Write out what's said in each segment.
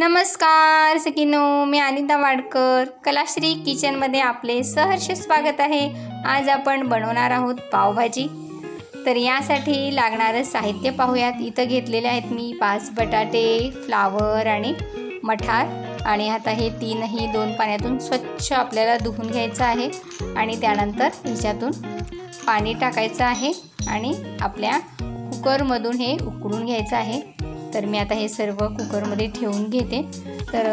नमस्कार सकिनो मी अनिता वाडकर. कलाश्री किचनमध्ये आपले सहर्ष स्वागत आहे. आज आपण बनवणार आहोत पावभाजी. तर यासाठी लागणारं साहित्य पाहूयात. इथं घेतलेले आहेत मी पाच बटाटे फ्लावर आणि मठार. आणि आता हे तीनही दोन पाण्यातून स्वच्छ आपल्याला धुवून घ्यायचं आहे. आणि त्यानंतर ह्याच्यातून पाणी टाकायचं आहे. आणि आपल्या कुकरमधून हे उकळून घ्यायचं आहे. तर मी आता हे सर्व कुकरमध्ये ठेवून घेते. तर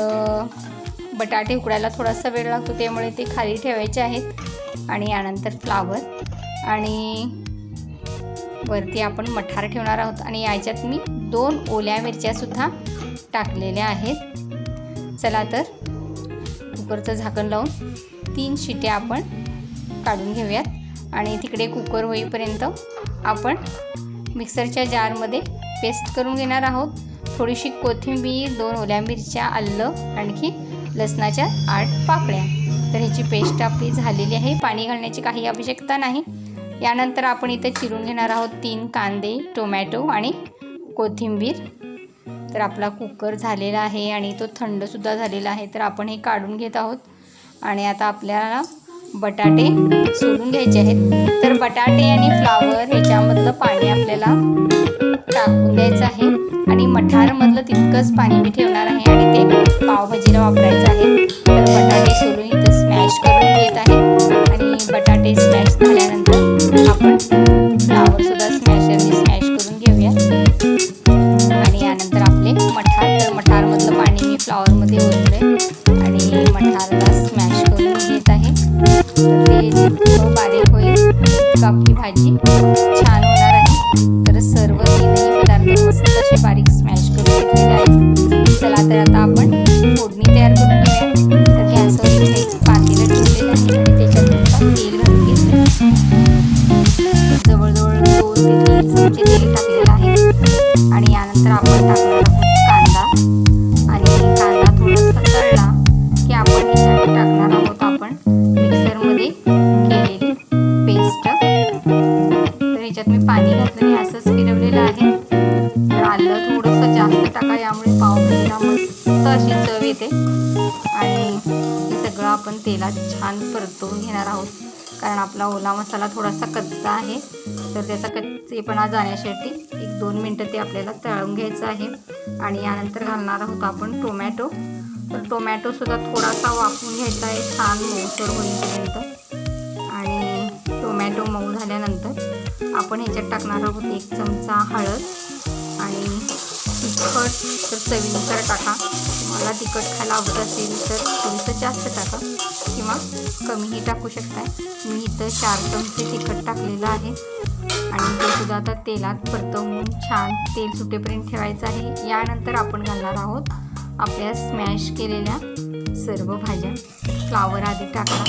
बटाटे उकडायला थोडासा वेळ लागतो त्यामुळे ते खाली ठेवायचे आहेत. आणि यानंतर फ्लावर. आणि वरती आपण मठार ठेवणार आहोत. आणि याच्यात मी दोन ओल्या मिरच्यासुद्धा टाकलेल्या आहेत. चला तर कुकरचं झाकण लावून तीन शिट्या आपण काढून घेऊयात. आणि तिकडे कुकर होईपर्यंत आपण मिक्सरच्या जारमध्ये पेस्ट करून घेणार आहोत. थोडीशी कोथिंबीर दोन ओल्या मिरच्या आलं आणखी लसणाच्या आठ पाकळ्या. तर ह्याची पेस्ट आपली झालेली आहे. पाणी घालण्याची काही आवश्यकता नाही. यानंतर आपण इथं चिरून घेणार आहोत तीन कांदे टोमॅटो आणि कोथिंबीर. तर आपला कुकर झालेला आहे आणि तो थंडसुद्धा झालेला आहे. तर आपण हे काढून घेत आहोत. आणि आता आपल्याला बटाटे सोडून घ्यायचे आहेत. तर बटाटे आणि फ्लावर ह्याच्यामधलं पाणी आपल्याला टाकून द्यायचं आहे. आणि मठारमधलं तितकंच पाणी मी ठेवणार आहे आणि ते पावभाजीला वापरायचं आहे. तर बटाटे सोलून इथं स्मॅश करून घेत आहे. आणि बटाटे स्मॅश झाल्यानंतर आपण फ्लावरसुद्धा स्मॅशरने स्मॅश करून घेऊया. आणि यानंतर आपले मठार तर मठारमधलं पाणी मी फ्लॉवरमध्ये ओतलं आणि मठारला स्मॅश करून घेत आहे. ते बारीक होईल तितकं आपली भाजी. आता आपण फोडणी तयार करून घेऊया. तर गॅसवर इथे एक पातेलं ठेवलेलं आहे. त्याच्यात तेल घालून घेतलं जवळजवळ दोन ते तीन चमचे तेल टाकलेलं आहे. आणि यानंतर आपण टाकणार कांदा. आणि कांदा थोडासा तळला की आपण ह्याच्यात टाकणार आहोत आपण मिक्सरमध्ये केलेली पेस्ट. तर मी पाणी घातलं असंच फिरवलेलं आहे. आलं थोडंसं जास्त टाका. यामुळे पावभाजीला मस्त अशी चव येते. आणि हे सगळं आपण तेलात छान परतवून घेणार आहोत. कारण आपला ओला मसाला थोडासा कच्चा आहे. तर त्याचा कच्चेपणा जाण्यासाठी एक दोन मिनटं ते आपल्याला तळून घ्यायचं आहे. आणि यानंतर घालणार आहोत आपण टोमॅटो. तर टोमॅटोसुद्धा थोडासा वाफून घ्यायचा आहे. छान मऊसर होईपर्यंत. आणि टोमॅटो मऊ झाल्यानंतर आपण ह्याच्यात टाकणार आहोत एक चमचा हळद. आणि तिखट तर चवीनुसार टाका. मला तिखट खायला आवडत असेल तर थोडंसं जास्त टाका. किंवा कमीही टाकू शकताय. मी इथं चार चमचे तिखट टाकलेलं आहे. आणि ते सुद्धा आता तेलात परतवून छान तेल सुटेपर्यंत ठेवायचं आहे. यानंतर आपण घालणार आहोत आपल्या स्मॅश केलेल्या सर्व भाज्या. फ्लावर आधी टाकला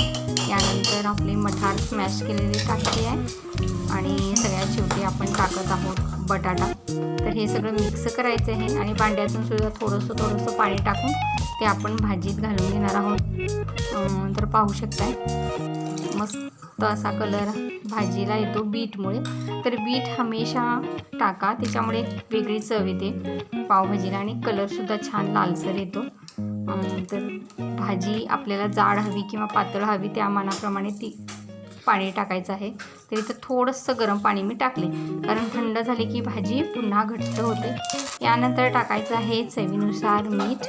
यानंतर आपले मठार स्मॅश केलेले टाकले आहे. आणि सगळ्यात शेवटी आपण टाकत आहोत. बटाटा. तर हे सगळं मिक्स करायचं आहे आणि भांड्यातून सुद्धा थोडंसं थोडंसं पाणी टाकून ते आपण भाजीत घालून घेणार आहोत. तर पाहू शकताय. मस्त असा कलर भाजीला येतो बीटमुळे. तर बीट हमेशा टाका त्याच्यामुळे एक वेगळी चव येते. पावभाजीला आणि कलरसुद्धा छान लालसर येतो. तर भाजी आपल्याला जाड हवी किंवा पातळ हवी त्या मानाप्रमाणे ती पाणी टाकायचं आहे. तर इथं थोडंसं गरम पाणी मी टाकले. कारण थंड झाली की भाजी पुन्हा घट्ट होते. यानंतर टाकायचं आहे चवीनुसार मीठ.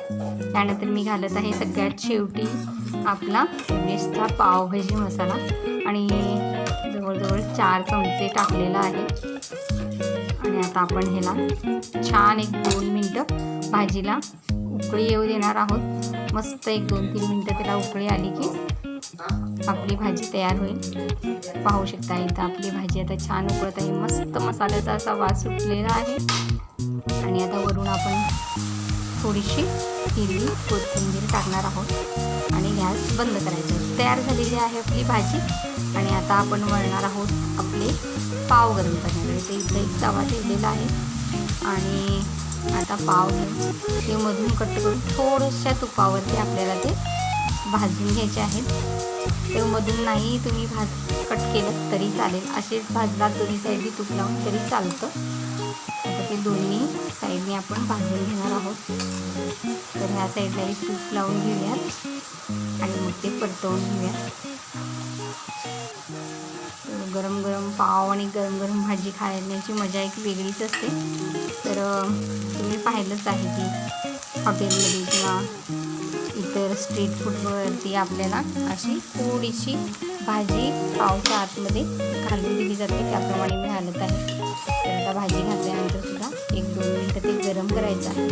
त्यानंतर मी घालत आहे सगळ्यात शेवटी आपला बेस्टचा पावभाजी मसाला. आणि जवळजवळ चार चमचे टाकलेला आहे. आणि आता आपण ह्याला छान एक दोन मिनटं भाजीला उकळी येऊ देणार आहोत. मस्त एक दोन तीन मिनटं त्याला उकळी आली की आपली भाजी तयार होईल. पाहू शकता इथं आपली भाजी. आता छान उकळत आहे. मस्त मसाल्याचा असा वास सुटलेला आहे. आणि आता वरून आपण थोडीशी हिरवी कोथिंबीर टाकणार आहोत. आणि गॅस बंद करायचा तयार झालेली आहे आपली भाजी. आणि आता आपण वळणार आहोत आपले पाव गरम करण्याकडे ते इथं एक तवा ठेवलेला आहे. आणि आता पाव ते मधून कट करून थोड्याशा तुपावरती आपल्याला ते भाजून घ्यायचे आहेत. तेवमधून नाही तुम्ही भाज कट केलं तरी चालेल. असेच भाजला दोन्ही साईडनी तूप लावून तरी चालतं. आता ते दोन्ही साईडने आपण भाजून घेणार आहोत. तर ह्या साईडलाही तूप लावून घेऊयात आणि मग ते परतवून घेऊयात. गरम गरम पाव आणि गरम गरम भाजी खाण्याची मजा एक वेगळीच असते. तर तुम्ही पाहिलंच आहे की हॉटेलमध्ये किंवा इतर स्ट्रीट फूडवरती आपल्याला अशी थोडीशी भाजी पावच्या आतमध्ये घालून दिली जाते. त्याप्रमाणे मी घालत आहे. तर आता भाजी घातल्यानंतर सुद्धा एक दोन मिनटं ते गरम करायचं आहे.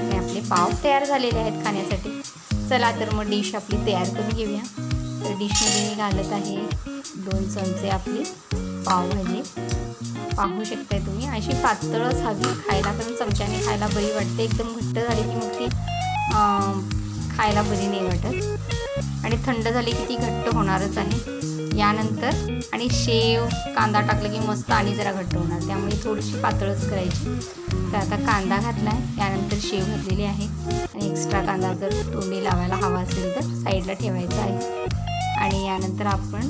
आणि आपले पाव तयार झालेले आहेत खाण्यासाठी. चला तर मग डिश आपली तयार करून घेऊया. तर डिशमध्ये मी घालत आहे दोन चमचे आपली पावभाजी. पाहू शकताय तुम्ही. अशी पातळच हवी खायला कारण चमच्याने खायला बरी वाटते. एकदम घट्ट झाली की मग ती खायला बरी नाही वाटत. आणि थंड झाली की ती घट्ट होणारच आहे. यानंतर आणि शेव कांदा टाकलं की मस्त आणि जरा घट्ट होणार. त्यामुळे थोडीशी पातळच करायची. तर आता कांदा घातला आहे यानंतर शेव घातलेली आहे. आणि एक्स्ट्रा कांदा जर तोंडी लावायला हवा असेल तर साईडला ठेवायचा आहे. आणि यानंतर आपण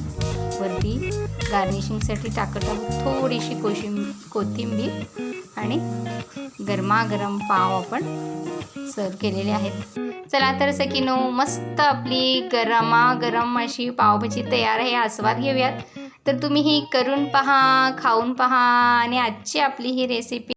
वरती गार्निशिंगसाठी टाकत आहोत थोडीशी कोशिं कोथिंबीर आणि गरमागरम पाव आपण सर्व केलेले आहेत. चला तर सकिनो मस्त आपली गरमागरम अशी पावभाजी तयार आहे आस्वाद घेऊयात. तर तुम्ही ही करून पहा खाऊन पहा आणि आजची आपली ही रेसिपी